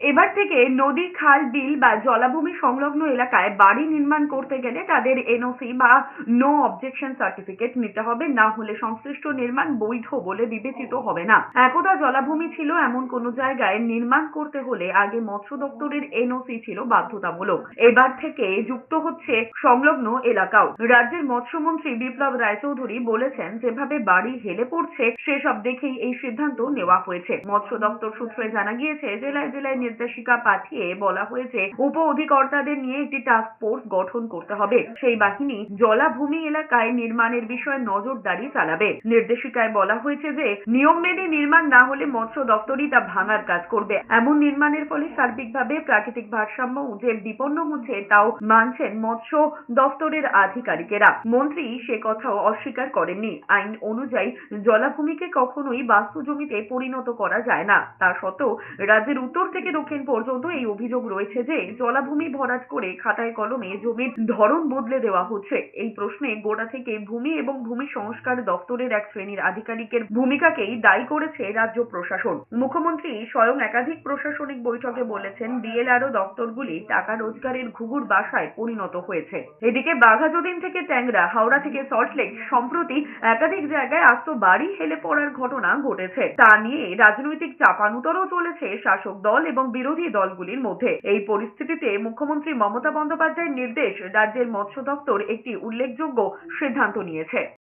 এবার থেকে নদী খাল, বিল বা জলাভূমি সংলগ্ন এলাকায় বাড়ি নির্মাণ করতে গেলে তাদের এনওসি বা নো অবজেকশন সার্টিফিকেট নিতে হবে। না হলে সংশ্লিষ্ট নির্মাণ বৈধ বলে বিবেচিত হবে না। একদা জলাভূমি ছিল এমন কোন জায়গায় নির্মাণ করতে হলে আগে মৎস্য দপ্তরের এনওসি ছিল বাধ্যতামূলক। এবার থেকে যুক্ত হচ্ছে সংলগ্ন এলাকাও। রাজ্যের মৎস্যমন্ত্রী বিপ্লব রায়চৌধুরী বলেছেন, যেভাবে বাড়ি হেলে পড়ছে, সেসব দেখেই এই সিদ্ধান্ত নেওয়া হয়েছে। মৎস্য দপ্তর সূত্রে জানা গিয়েছে, জেলায় জেলায় নির্দেশিকা পাঠিয়ে বলা হয়েছে উপ অধিকর্তাদের নিয়ে একটি টাস্ক ফোর্স গঠন করতে হবে। সেই বাহিনী জলাভূমি এলাকায় নির্মাণের বিষয়ে নজরদারি চালাবে। নির্দেশিকায় বলা হয়েছে যে, নিয়ম মেনে নির্মাণ না হলে মৎস্য দপ্তরই তা ভাঙার কাজ করবে। এমন নির্মাণের ফলে সার্বিকভাবে প্রাকৃতিক ভারসাম্য যে বিপন্ন হচ্ছে, তাও মানছেন মৎস্য দপ্তরের আধিকারিকেরা। মন্ত্রী সে কথাও অস্বীকার করেননি। আইন অনুযায়ী জলাভূমিকে কখনোই বাস্তু জমিতে পরিণত করা যায় না। তা সত্ত্বেও রাজ্যের উত্তর থেকে দক্ষিণ পর্যন্ত এই অভিযোগ রয়েছে যে জলাভূমি ভরাট করে খাতায় কলমে জমির ধরন বদলে দেওয়া হচ্ছে। এই প্রশ্নে গোড়া থেকে ভূমি এবং ভূমি সংস্কার দপ্তরের এক শ্রেণির আধিকারিকের ভূমিকাকেই দায়ী করেছে রাজ্য প্রশাসন। মুখ্যমন্ত্রী স্বয়ং একাধিক প্রশাসনিক বৈঠকে বলেছেন বিএলআরও দপ্তরগুলি টাকা রোজগারের ঘুঘুর বাসায় পরিণত হয়েছে। এদিকে বাঘাযতীন থেকে ট্যাংরা, হাওড়া থেকে সল্টলেক সম্প্রতি একাধিক জায়গায় আস্ত বাড়ি হেলে পড়ার ঘটনা ঘটেছে। তা নিয়ে রাজনৈতিক চাপানুতরও চলেছে শাসক দল এবং বিরোধী দলগুলির মধ্যে। এই পরিস্থিতিতে মুখ্যমন্ত্রী মমতা বন্দ্যোপাধ্যায়ের নির্দেশ রাজ্যের মৎস্য দপ্তর একটি উল্লেখযোগ্য সিদ্ধান্ত নিয়েছে।